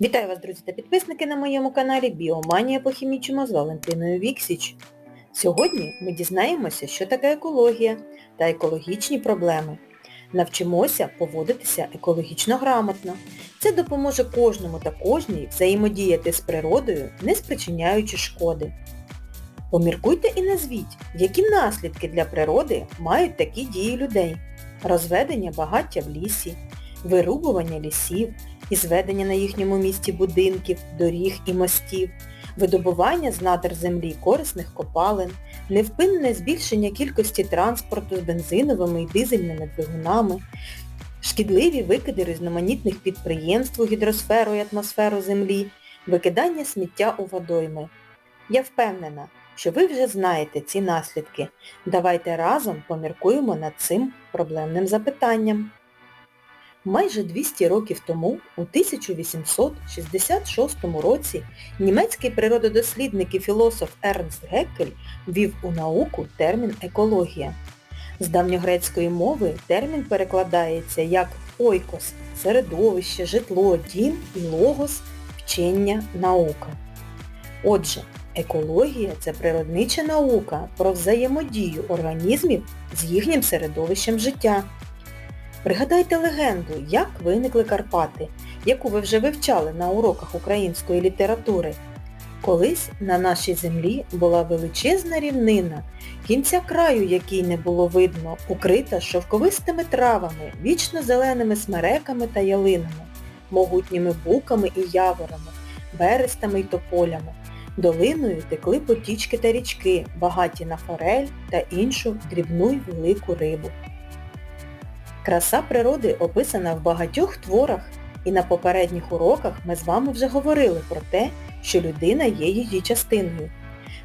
Вітаю вас, друзі та підписники на моєму каналі Біоманія по хімічному з Валентиною Віксіч. Сьогодні ми дізнаємося, що таке екологія та екологічні проблеми. Навчимося поводитися екологічно грамотно. Це допоможе кожному та кожній взаємодіяти з природою, не спричиняючи шкоди. Поміркуйте і назвіть, які наслідки для природи мають такі дії людей. Розведення багаття в лісі, вирубування лісів, і зведення на їхньому місці будинків, доріг і мостів, видобування з надр землі корисних копалин, невпинне збільшення кількості транспорту з бензиновими і дизельними двигунами, шкідливі викиди різноманітних підприємств у гідросферу і атмосферу Землі, викидання сміття у водойми. Я впевнена, що ви вже знаєте ці наслідки. Давайте разом поміркуємо над цим проблемним запитанням. Майже 200 років тому, у 1866 році, німецький природодослідник і філософ Ернст Геккель ввів у науку термін екологія. З давньогрецької мови термін перекладається як ойкос – середовище, житло, дім і логос – вчення, наука. Отже, екологія – це природнича наука про взаємодію організмів з їхнім середовищем життя. Пригадайте легенду, як виникли Карпати, яку ви вже вивчали на уроках української літератури. Колись на нашій землі була величезна рівнина, кінця краю якій не було видно, укрита шовковистими травами, вічно зеленими смереками та ялинами, могутніми буками і яворами, берестами й тополями. Долиною текли потічки та річки, багаті на форель та іншу дрібну й велику рибу. Краса природи описана в багатьох творах, і на попередніх уроках ми з вами вже говорили про те, що людина є її частиною.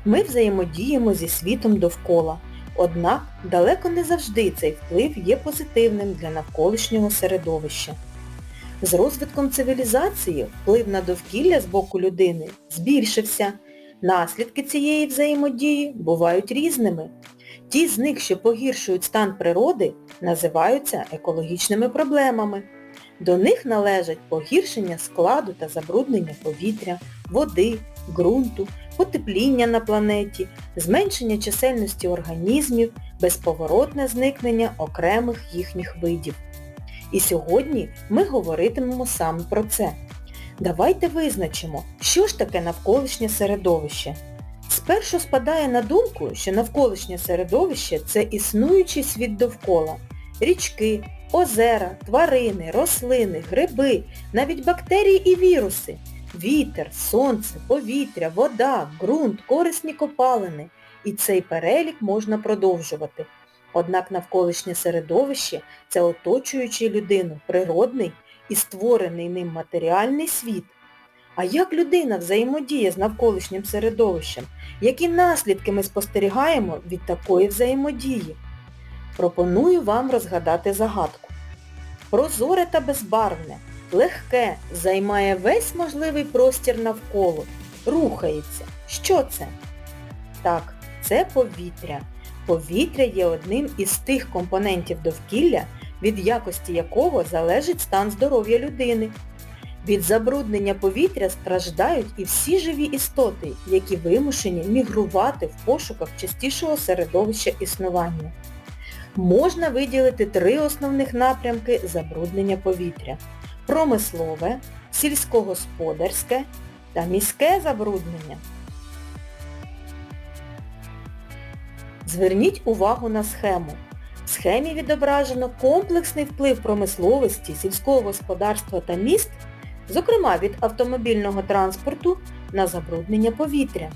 Ми взаємодіємо зі світом довкола, однак далеко не завжди цей вплив є позитивним для навколишнього середовища. З розвитком цивілізації вплив на довкілля з боку людини збільшився. Наслідки цієї взаємодії бувають різними. Ті з них, що погіршують стан природи, називаються екологічними проблемами. До них належать погіршення складу та забруднення повітря, води, ґрунту, потепління на планеті, зменшення чисельності організмів, безповоротне зникнення окремих їхніх видів. І сьогодні ми говоритимемо саме про це. Давайте визначимо, що ж таке навколишнє середовище. Спершу спадає на думку, що навколишнє середовище це існуючий світ довкола. Річки, озера, тварини, рослини, гриби, навіть бактерії і віруси, вітер, сонце, повітря, вода, ґрунт, корисні копалини. І цей перелік можна продовжувати. Однак навколишнє середовище це оточуючий людину природний і створений ним матеріальний світ. А як людина взаємодіє з навколишнім середовищем? Які наслідки ми спостерігаємо від такої взаємодії? Пропоную вам розгадати загадку. Прозоре та безбарвне, легке, займає весь можливий простір навколо, рухається. Що це? Так, це повітря. Повітря є одним із тих компонентів довкілля, від якості якого залежить стан здоров'я людини. Від забруднення повітря страждають і всі живі істоти, які вимушені мігрувати в пошуках частішого середовища існування. Можна виділити три основних напрямки забруднення повітря. Промислове, сільськогосподарське та міське забруднення. Зверніть увагу на схему. В схемі відображено комплексний вплив промисловості, сільського господарства та міст зокрема від автомобільного транспорту на забруднення повітря.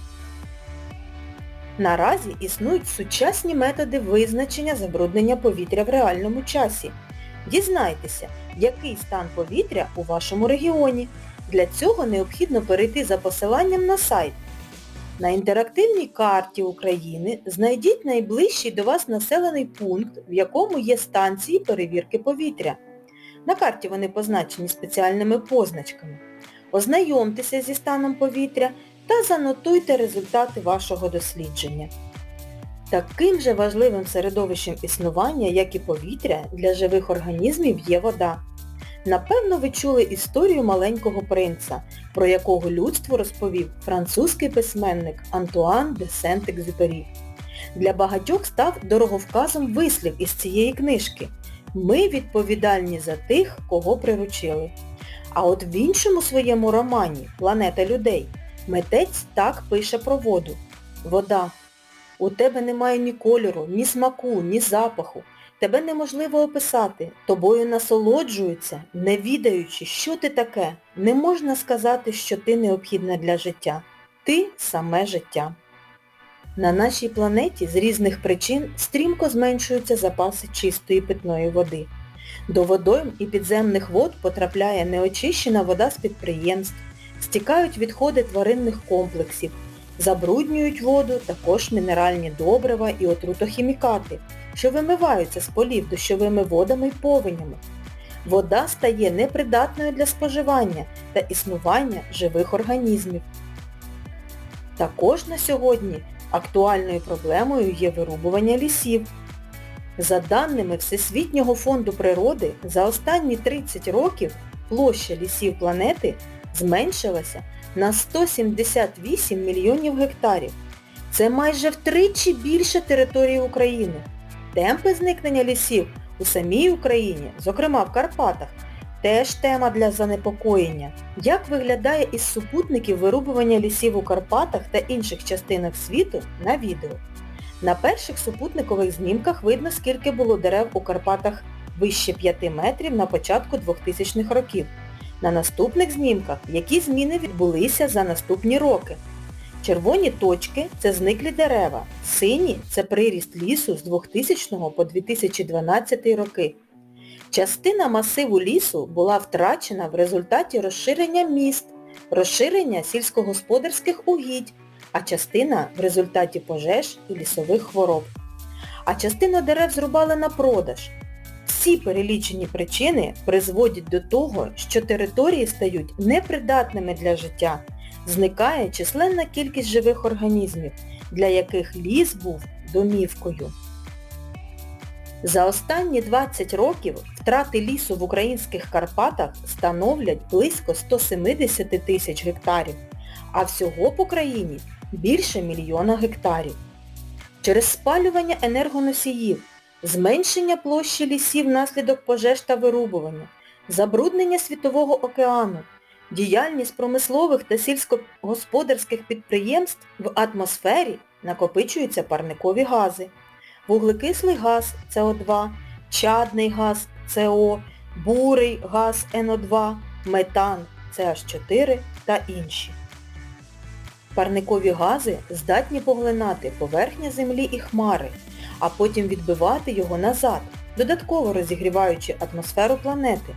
Наразі існують сучасні методи визначення забруднення повітря в реальному часі. Дізнайтеся, який стан повітря у вашому регіоні. Для цього необхідно перейти за посиланням на сайт. На інтерактивній карті України знайдіть найближчий до вас населений пункт, в якому є станції перевірки повітря. На карті вони позначені спеціальними позначками. Ознайомтеся зі станом повітря та занотуйте результати вашого дослідження. Таким же важливим середовищем існування, як і повітря, для живих організмів є вода. Напевно, ви чули історію маленького принца, про якого людству розповів французький письменник Антуан де Сент-Екзюпері. Для багатьох став дороговказом вислів із цієї книжки. Ми відповідальні за тих, кого приручили. А от в іншому своєму романі Планета людей митець так пише про воду. Вода. У тебе немає ні кольору, ні смаку, ні запаху. Тебе неможливо описати, тобою насолоджуються, не відаючи, що ти таке. Не можна сказати, що ти необхідна для життя. Ти саме життя. На нашій планеті з різних причин стрімко зменшуються запаси чистої питної води. До водойм і підземних вод потрапляє неочищена вода з підприємств, стікають відходи тваринних комплексів, забруднюють воду також мінеральні добрива і отрутохімікати, що вимиваються з полів дощовими водами й повенями. Вода стає непридатною для споживання та існування живих організмів. Також на сьогодні актуальною проблемою є вирубування лісів. За даними Всесвітнього фонду природи, за останні 30 років площа лісів планети зменшилася на 178 мільйонів гектарів. Це майже втричі більше території України. Темпи зникнення лісів у самій Україні, зокрема в Карпатах, теж тема для занепокоєння. Як виглядає із супутників вирубування лісів у Карпатах та інших частинах світу на відео? На перших супутникових знімках видно, скільки було дерев у Карпатах вище 5 метрів на початку 2000-х років. На наступних знімках, які зміни відбулися за наступні роки. Червоні точки – це зниклі дерева, сині – це приріст лісу з 2000 по 2012 роки. Частина масиву лісу була втрачена в результаті розширення міст, розширення сільськогосподарських угідь, а частина в результаті пожеж і лісових хвороб. А частину дерев зрубали на продаж. Всі перелічені причини призводять до того, що території стають непридатними для життя. Зникає численна кількість живих організмів, для яких ліс був домівкою. За останні 20 років втрати лісу в українських Карпатах становлять близько 170 тисяч гектарів, а всього по країні більше мільйона гектарів. Через спалювання енергоносіїв, зменшення площі лісів внаслідок пожеж та вирубування, забруднення Світового океану, діяльність промислових та сільськогосподарських підприємств в атмосфері накопичуються парникові гази, вуглекислий газ СО2, чадний газ СО, бурий газ НО2, метан CH4 та інші. Парникові гази здатні поглинати поверхня землі і хмари, а потім відбивати його назад, додатково розігріваючи атмосферу планети.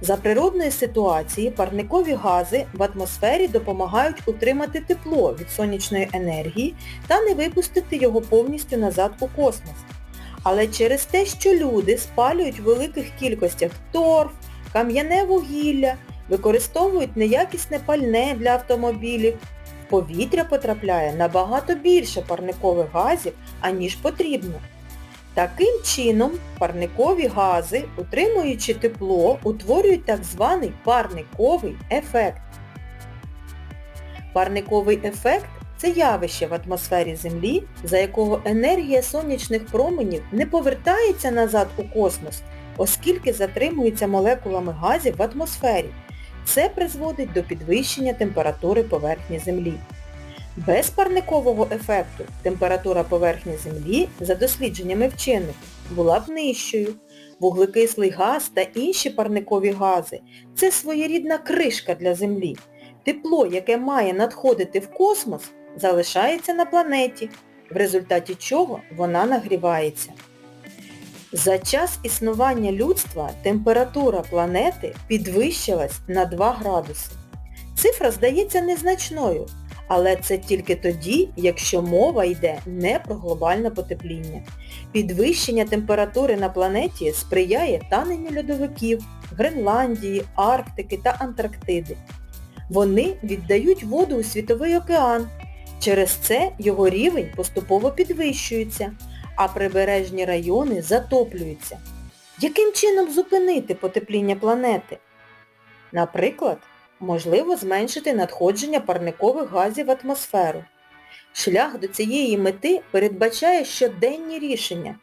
За природної ситуації парникові гази в атмосфері допомагають утримати тепло від сонячної енергії та не випустити його повністю назад у космос. Але через те, що люди спалюють в великих кількостях торф, кам'яне вугілля, використовують неякісне пальне для автомобілів, в повітря потрапляє набагато більше парникових газів, аніж потрібно. Таким чином парникові гази, утримуючи тепло, утворюють так званий парниковий ефект. Парниковий ефект це явище в атмосфері Землі, за якого енергія сонячних променів не повертається назад у космос, оскільки затримується молекулами газів в атмосфері. Це призводить до підвищення температури поверхні Землі. Без парникового ефекту температура поверхні Землі, за дослідженнями вчених, була б нижчою. Вуглекислий газ та інші парникові гази – це своєрідна кришка для Землі. Тепло, яке має надходити в космос, залишається на планеті, в результаті чого вона нагрівається. За час існування людства температура планети підвищилась на 2 градуси. Цифра здається незначною, але це тільки тоді, якщо мова йде не про глобальне потепління. Підвищення температури на планеті сприяє таненню льодовиків Гренландії, Арктики та Антарктиди. Вони віддають воду у Світовий океан. Через це його рівень поступово підвищується, а прибережні райони затоплюються. Яким чином зупинити потепління планети? Наприклад, можливо зменшити надходження парникових газів в атмосферу. Шлях до цієї мети передбачає щоденні рішення,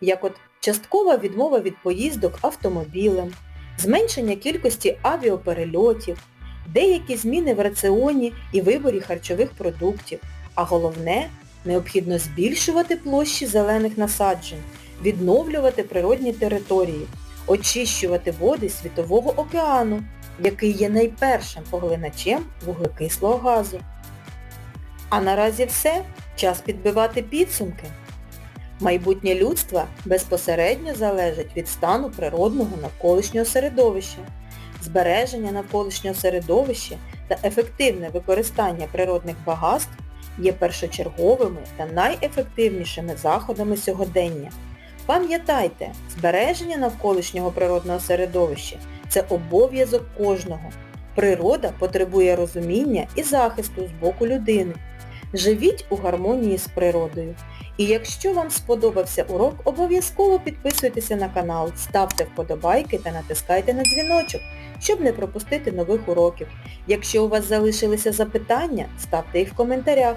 як от часткова відмова від поїздок автомобілем, зменшення кількості авіаперельотів, деякі зміни в раціоні і виборі харчових продуктів, а головне, необхідно збільшувати площі зелених насаджень, відновлювати природні території, очищувати води Світового океану, який є найпершим поглиначем вуглекислого газу. А наразі все, час підбивати підсумки. Майбутнє людства безпосередньо залежить від стану природного навколишнього середовища. Збереження навколишнього середовища та ефективне використання природних багатств є першочерговими та найефективнішими заходами сьогодення. Пам'ятайте, збереження навколишнього природного середовища – це обов'язок кожного. Природа потребує розуміння і захисту з боку людини. Живіть у гармонії з природою. І якщо вам сподобався урок, обов'язково підписуйтеся на канал, ставте вподобайки та натискайте на дзвіночок, щоб не пропустити нових уроків. Якщо у вас залишилися запитання, ставте їх в коментарях.